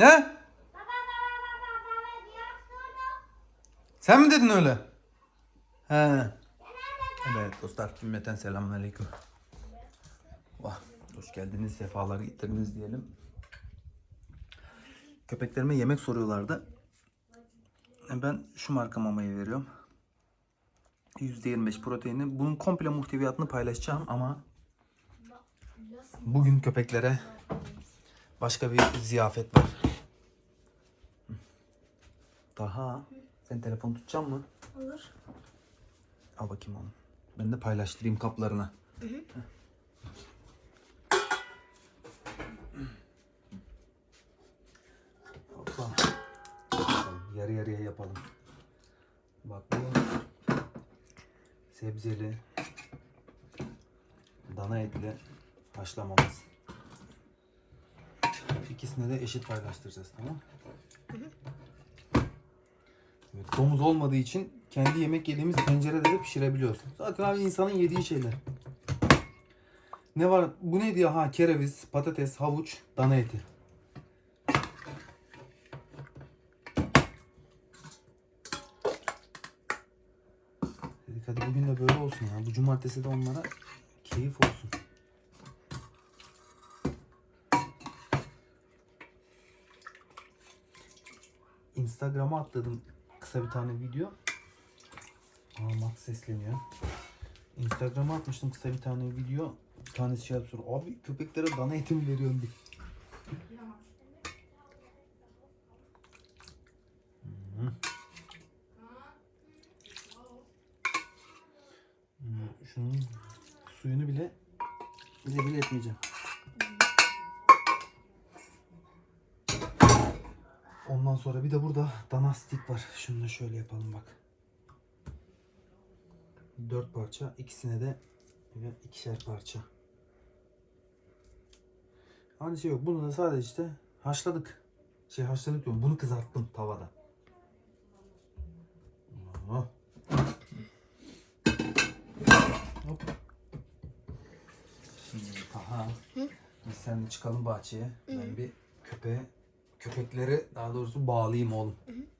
He? Sen mi dedin öyle? He. Evet dostlar cümleten selamünaleyküm. Vah, hoş geldiniz, sefalar getirdiniz diyelim. Köpeklerime yemek soruyorlardı. Ben şu marka mamayı veriyorum. %25 proteini. Bunun komple muhteviyatını paylaşacağım ama bugün köpeklere başka bir ziyafet var. Daha sen telefon tutacak mı? Olur. Al bakayım onu. Ben de paylaştırayım kaplarına. Hoppa. Bakalım, Yarı yarıya yapalım. Bak bu sebzeli dana etli haşlamamız. İkisini de eşit paylaştıracağız tamam? Evet, domuz olmadığı için kendi yemek yediğimiz tencerede de pişirebiliyoruz. Zaten abi insanın yediği şeyler. Ne var? Bu neydi ya? Ha kereviz, patates, havuç, dana eti. Dedik hadi bugün de böyle olsun ya. Bu cumartesi de onlara keyif olsun. Instagram'a atladım kısa bir tane video. Aa sesleniyor. Instagram'a atmıştım kısa bir tane video. Bir tanesi şey yapıyor. Abi köpeklere dana eti mi veriyorsun diye. Hı. Hmm, Şunun suyunu bile bile bile etmeyeceğim. Ondan sonra bir de burada dana stik var. Şunu da şöyle yapalım bak. Dört parça. ikisine de ikişer parça. Hani şey yok. Bunu da sadece işte haşladık. Şey haşladık diyorum. Bunu kızarttım tavada. Oh. Hop. Şimdi aha. Biz seninle çıkalım bahçeye. Ben bir köpeğe köpekleri daha doğrusu bağlayayım oğlum. Gel.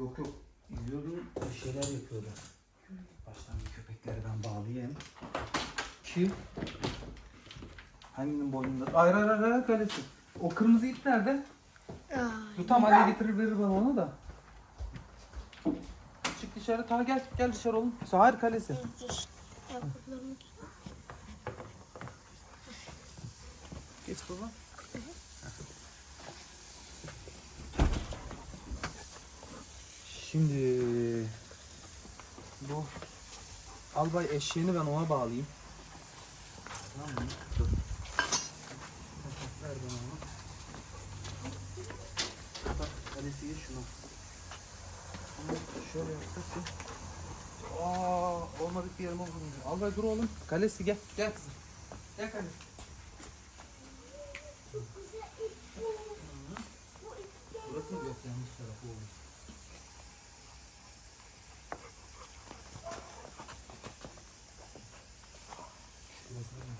Yok yok. Yiyordum bir şeyler yapıyordu. Baştan bir köpekleri ben bağlayayım. Ki hanginin boynunda? Hayır hayır hayır hayır kalesi. O kırmızı ip nerede? Dur tamam anne getirir verir bana onu da. Çık dışarı. Ta gel gel dışarı oğlum. Sahir kalesi. Geç baba. Şimdi bu albay eşeğini ben ona bağlayayım. Tamam mı? Dur. Ver bana onu. Bak kalesi gir şuna. Bunu şöyle yapsak ki. Aa, olmadık bir yerime vurmuyor. Albay dur oğlum. Kalesi gel. Gel kızım. Gel kalesi. Burası mı yok yanlış tarafı olmuş. Burası da yok.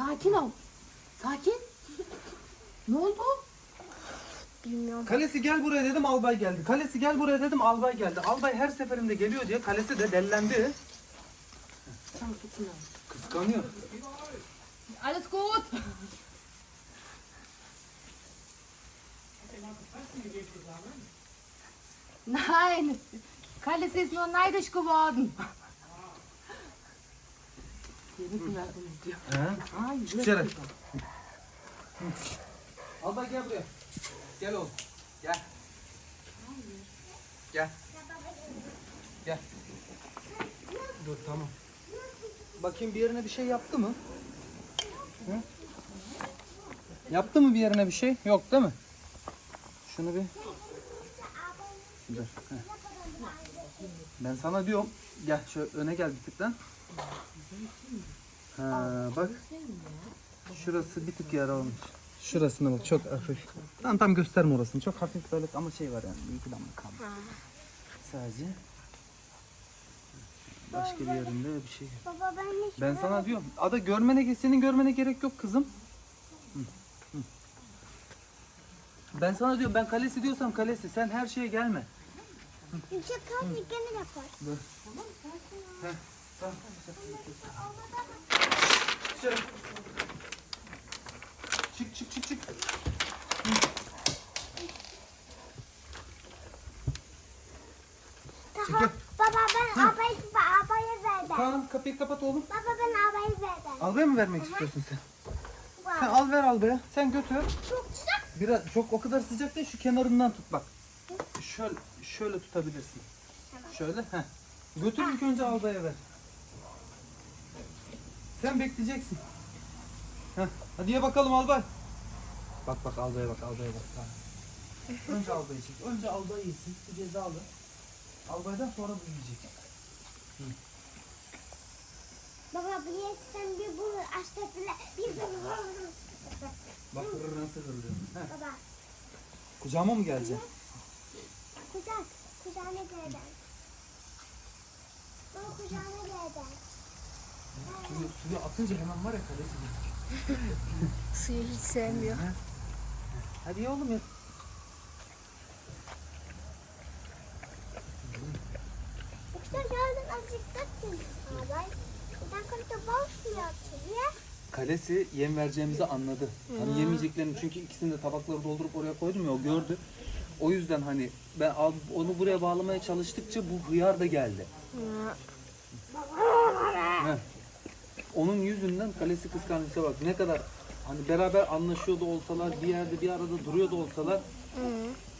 Sakin ol. Sakin. ne oldu? bilmiyorum. Kalesi gel buraya dedim albay geldi. Kalesi gel buraya dedim albay geldi. Albay her seferinde geliyor diye kalesi de dellendi. Tamam abi. Kıskanıyor. Alles gut. Nein, Kallis ist nur neidisch geworden. Mi verdiniz diyor. He? Ay, Çık dışarı. Albay gel buraya. Gel oğlum. Gel. Gel. Gel. Dur tamam. Bakayım bir yerine bir şey yaptı mı? Hı? Yaptı mı bir yerine bir şey? Yok değil mi? Şunu bir... Dur. heh. Ben sana diyorum. Gel şöyle öne gel bir tık lan. Ha bak. Şurası bir tık yara olmuş. Şurasına bak çok hafif. Tam tam gösterme orasını. Çok hafif böyle ama şey var yani. Bir iki damla kalmış. Sadece. Başka bir yerinde bir şey. Baba ben ne Ben sana diyorum. Ada görmene senin görmene gerek yok kızım. Hı, hı. Ben sana diyorum ben kalesi diyorsam kalesi. Sen her şeye gelme. Yüksek kalk gene yapar. Dışarı. Çık çık çık çık. Tamam. Baba ben abayı abayı verdim. Kaan kapıyı kapat oğlum. Baba ben abayı verdim. Albaya mı vermek istiyorsun sen? Sen Wow. al ver albaya. Sen götür. Çok sıcak. Biraz çok o kadar sıcak değil şu kenarından tut bak. Şöyle şöyle tutabilirsin. Şöyle heh. Götür ilk önce albaya ver. Sen bekleyeceksin. Heh. Hadi ye bakalım albay. Bak bak albaya bak albaya bak. Ha. Önce albayı çek. Önce albay yesin. Bu cezalı. Albaydan sonra bu yiyecek. Baba bir yesten bir bunu açtı bile. Bir bunu. Bak hırır nasıl hırlıyor. Baba Kucağıma mı geleceksin? kucak. Kucağına geldim. Baba kucağına geldim. Suyu, suyu atınca hemen var ya kalesi. Suyu hiç sevmiyor. Hadi ye oğlum ya. İşte azıcık tatlım. Abay. Ben kalite bal suyu. Kalesi yem vereceğimizi anladı. Hani yemeyeceklerini çünkü ikisini de tabakları doldurup oraya koydum ya o gördü. O yüzden hani ben al- onu buraya bağlamaya çalıştıkça bu hıyar da geldi. Heh. Onun yüzünden kalesi kıskançlığa bak ne kadar hani beraber anlaşıyor da olsalar bir yerde bir arada duruyor da olsalar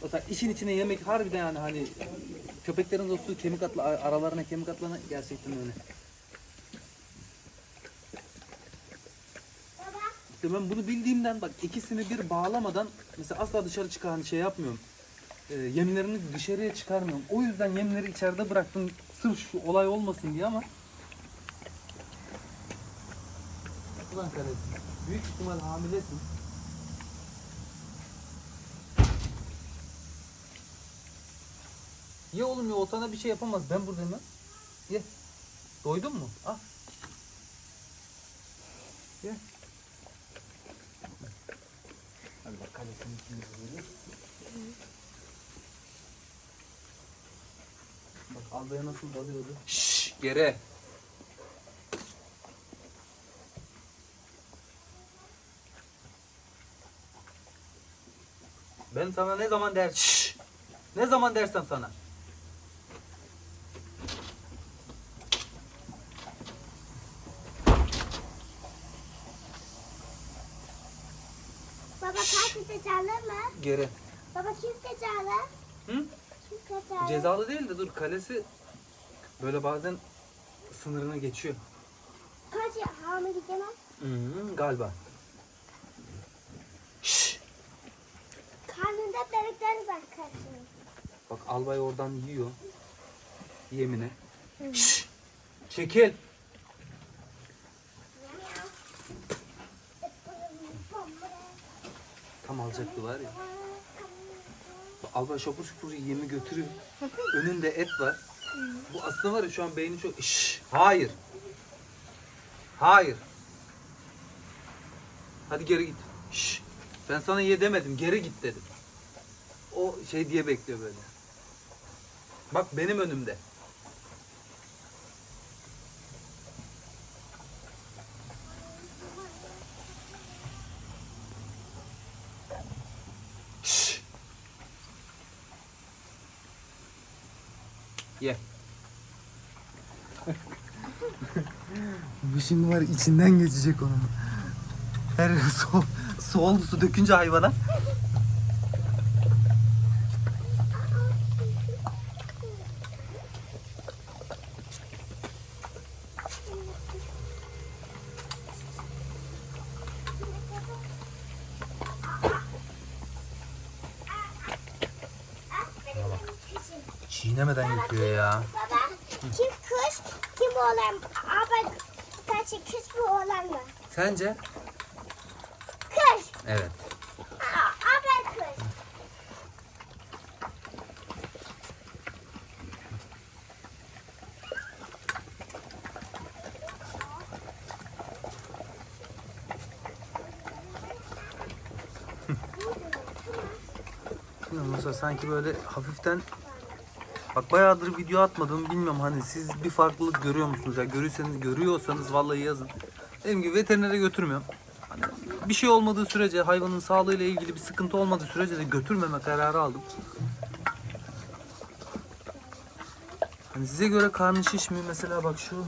mesela işin içine yemek harbiden yani hani köpeklerin de su kemik atla aralarına kemik atlana gerçekten öyle. İşte ben bunu bildiğimden bak ikisini bir bağlamadan mesela asla dışarı çıkan şey yapmıyorum. Ee, yemlerini dışarıya çıkarmıyorum. O yüzden yemleri içeride bıraktım sırf şu olay olmasın diye ama Ulan kardeşim büyük ihtimal hamilesin. Ye oğlum ya o sana bir şey yapamaz. Ben buradayım lan. Ye. Doydun mu? Al. Ye. Hadi bak kalesinin içinde böyle. Bak albaya nasıl dalıyordu. Şşş yere. Ben sana ne zaman der Şşş. Ne zaman dersem sana. Baba kaç cezalı mı? Geri. Baba kim cezalı? Hı? Kim cezalı? Cezalı değil de dur kalesi böyle bazen sınırını geçiyor. Kaç hamile gidemem? Hı, galiba. Şşş. Karnında bebekleri var kaçın. Bak albay oradan yiyor. Yemine. Şşş. Çekil. Tam alacaktı var ya. Bak, Albay şapur şupur yemi götürüyor. Önünde et var. Bu aslında var ya şu an beyni çok... Şşş. Hayır. Hayır. Hadi geri git. Şşş. Ben sana ye demedim. Geri git dedim. Şey diye bekliyor böyle. Bak benim önümde. Şşş. Ye. Bu şimdi var içinden geçecek onun. Her su oldu su dökünce hayvana. Demeden yıkıyor ya. Baba kim kız kim oğlan? Abi kaçı kız mı oğlan mı? Sence? Kız. Evet. Abi kız. Musa sanki böyle hafiften Bak bayağıdır video atmadım bilmiyorum hani siz bir farklılık görüyor musunuz ya görüyorsanız görüyorsanız vallahi yazın. Dediğim gibi veterinere götürmüyorum. Hani bir şey olmadığı sürece hayvanın sağlığıyla ilgili bir sıkıntı olmadığı sürece de götürmeme kararı aldım. Hani size göre karnı şiş mi mesela bak şu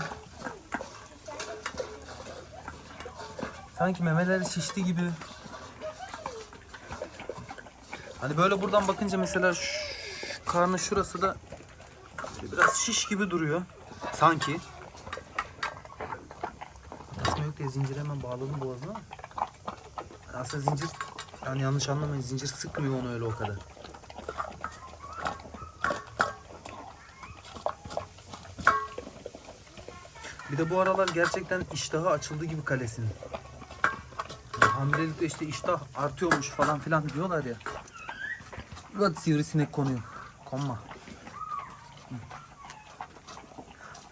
Sanki memeleri şişti gibi. Hani böyle buradan bakınca mesela şu karnı şurası da biraz şiş gibi duruyor. Sanki. Aslında yok ya zincir hemen bağladım boğazına. Aslında zincir yani yanlış anlamayın zincir sıkmıyor onu öyle o kadar. Bir de bu aralar gerçekten iştahı açıldı gibi kalesinin. Hamilelikte işte iştah artıyormuş falan filan diyorlar ya. Bak sivrisinek konuyor. Konma.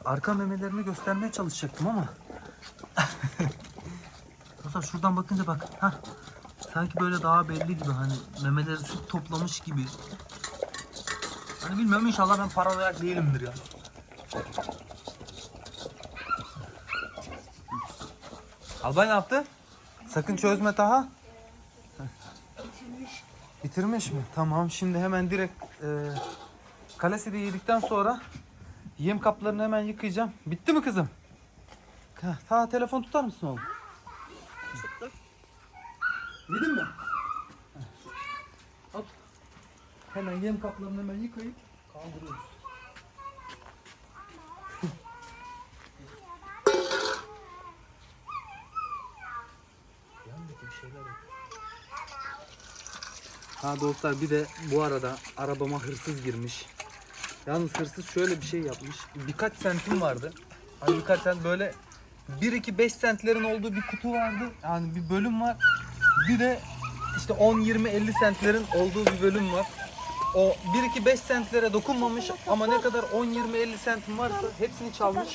Arka memelerini göstermeye çalışacaktım ama. Dostlar şuradan bakınca bak. ha Sanki böyle daha belli gibi hani memeleri süt toplamış gibi. Hani bilmiyorum inşallah ben paranoyak değilimdir ya. Albay ne yaptı? Sakın çözme Taha. Bitirmiş mi? Tamam şimdi hemen direkt e, kalesi de yedikten sonra yem kaplarını hemen yıkayacağım. Bitti mi kızım? Ha, ta telefon tutar mısın oğlum? Tuttum. Yedin mi? Hop. Hemen yem kaplarını hemen yıkayıp kaldırıyoruz. Yandaki bir şeyler yok. Ha dostlar bir de bu arada arabama hırsız girmiş. Yalnız hırsız şöyle bir şey yapmış. Birkaç sentim vardı. Hani birkaç sent böyle 1-2-5 sentlerin olduğu bir kutu vardı. Yani bir bölüm var. Bir de işte 10-20-50 sentlerin olduğu bir bölüm var. O 1-2-5 sentlere dokunmamış ama ne kadar 10-20-50 sentim varsa hepsini çalmış.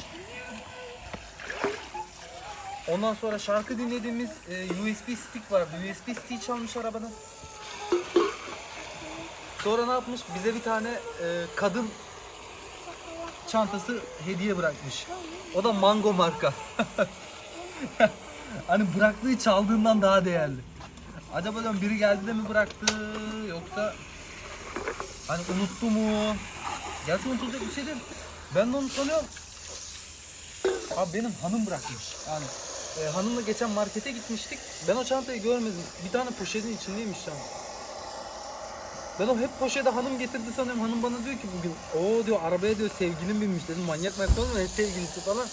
Ondan sonra şarkı dinlediğimiz e, USB stick vardı. USB stick'i çalmış arabadan. Sonra ne yapmış? Bize bir tane e, kadın çantası hediye bırakmış. O da Mango marka. hani bıraktığı çaldığından daha değerli. Acaba diyorum biri geldi de mi bıraktı yoksa hani unuttu mu? Gerçi unutulacak bir şey değil. Ben de onu sanıyorum. Abi benim hanım bırakmış. Yani e, hanımla geçen markete gitmiştik. Ben o çantayı görmedim. Bir tane poşetin içindeymiş çanta. Ben o hep poşete hanım getirdi sanıyorum. Hanım bana diyor ki bugün o diyor arabaya diyor sevgilim binmiş dedim. Manyak manyak olur mu? Ne sevgilisi falan.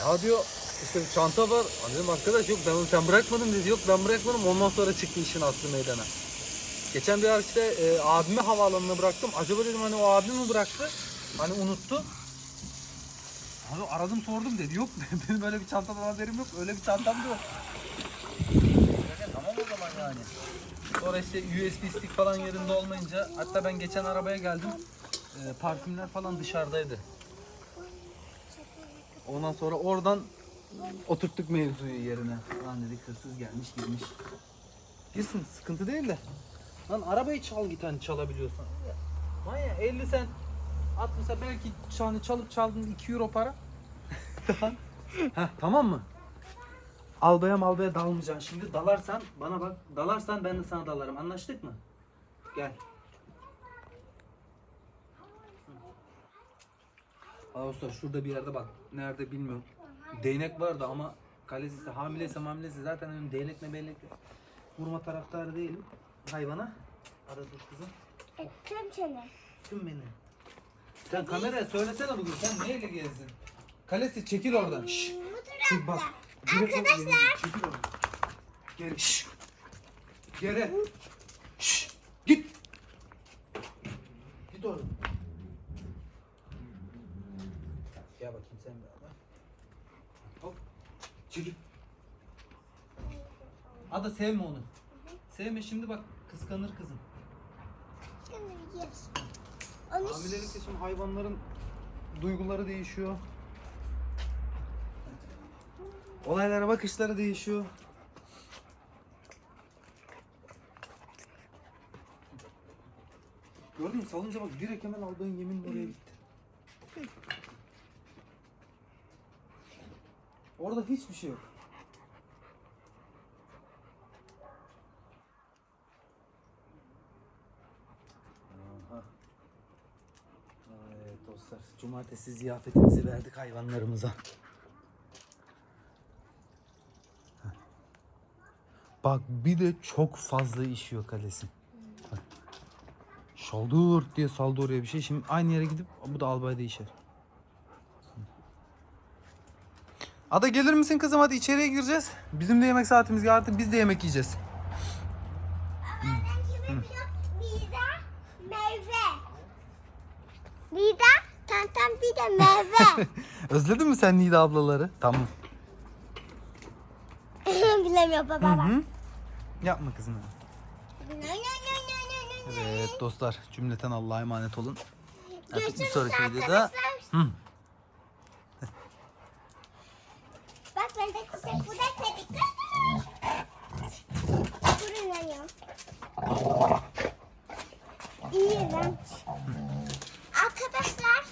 Ya diyor işte bir çanta var. Hani dedim arkadaş yok ben onu sen bırakmadın dedi. Yok ben bırakmadım. Ondan sonra çıktı işin aslı meydana. Geçen bir işte e, abimi havaalanına bıraktım. Acaba dedim hani o abim mi bıraktı? Hani unuttu. Abi aradım sordum dedi. Yok benim öyle bir çantadan haberim yok. Öyle bir çantam da yok. Tamam o zaman yani. Sonra işte USB stick falan yerinde olmayınca hatta ben geçen arabaya geldim. E, parfümler falan dışarıdaydı. Ondan sonra oradan oturttuk mevzuyu yerine. Lan dedik hırsız gelmiş girmiş. Girsin sıkıntı değil de. Lan arabayı çal git hani çalabiliyorsan. Manya 50 sen at mesela belki hani çalıp çaldın 2 euro para. tamam. Heh, tamam mı? Albaya malbaya dalmayacaksın şimdi. Dalarsan bana bak. Dalarsan ben de sana dalarım. Anlaştık mı? Gel. Ağustos şurada bir yerde bak. Nerede bilmiyorum. Değnek vardı ama kalesi hamileyse hamileyse zaten benim değnekle bellekle vurma taraftarı değilim. Hayvana. Ara dur kızım. Ettim seni. Tüm beni. Sen kameraya söylesene bugün. Sen neyle gezdin? Kalesi çekil oradan. Şşş. Çık bak. Arkadaşlar. Geri. Şş. Geri. Şş. Git. Git oğlum. Gel bakayım sen de ama. Hop. Çekil. Ada sevme onu. Sevme şimdi bak kıskanır kızım. Onu Hamilelikte şimdi hayvanların duyguları değişiyor. Olaylara bakışları değişiyor. Gördün mü salınca bak direkt hemen aldığın yemin oraya gitti. Orada hiçbir şey yok. Aha. Evet dostlar, cumartesi ziyafetimizi verdik hayvanlarımıza. Bak bir de çok fazla işiyor kalesi. Bak. Şaldır diye saldı oraya bir şey. Şimdi aynı yere gidip bu da albayda işer. Ada gelir misin kızım hadi içeriye gireceğiz. Bizim de yemek saatimiz geldi artık biz de yemek yiyeceğiz. Nida tantan bir de meyve. Özledin mi sen Nida ablaları? Tamam dinlemiyor baba. Hı hı. Yapma kızım. Evet dostlar cümleten Allah'a emanet olun. Artık bir sonraki videoda... arkadaşlar. Hı. Bak ben de kısa bu da kedi kız. Durun annem. İğrenç. Arkadaşlar